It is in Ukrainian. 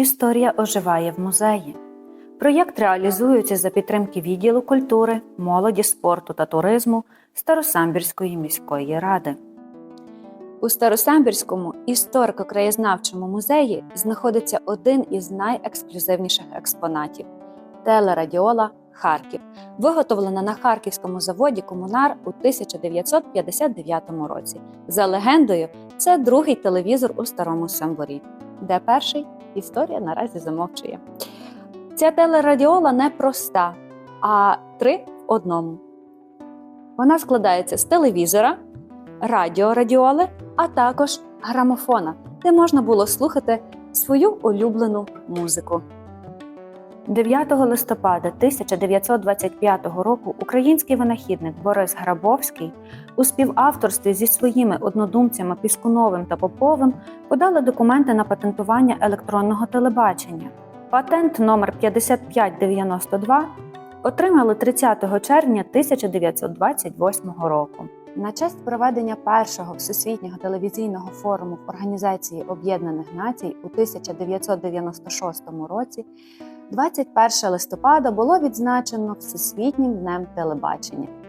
Історія оживає в музеї. Проєкт реалізується за підтримки відділу культури, молоді, спорту та туризму Старосамбірської міської ради. У Старосамбірському історико-краєзнавчому музеї знаходиться один із найексклюзивніших експонатів телерадіола Харків, виготовлена на харківському заводі Комунар у 1959 році. За легендою, це другий телевізор у старому Самборі, де перший історія наразі замовчує. Ця телерадіола не проста, а три в одному. Вона складається з телевізора, радіорадіоли, а також грамофона, де можна було слухати свою улюблену музику. 9 листопада 1925 року український винахідник Борис Грабовський у співавторстві зі своїми однодумцями Піскуновим та Поповим подали документи на патентування електронного телебачення. Патент номер 5592 отримали 30 червня 1928 року. На честь проведення першого всесвітнього телевізійного форуму в Організації Об'єднаних Націй у 1996 році 21 листопада було відзначено Всесвітнім днем телебачення.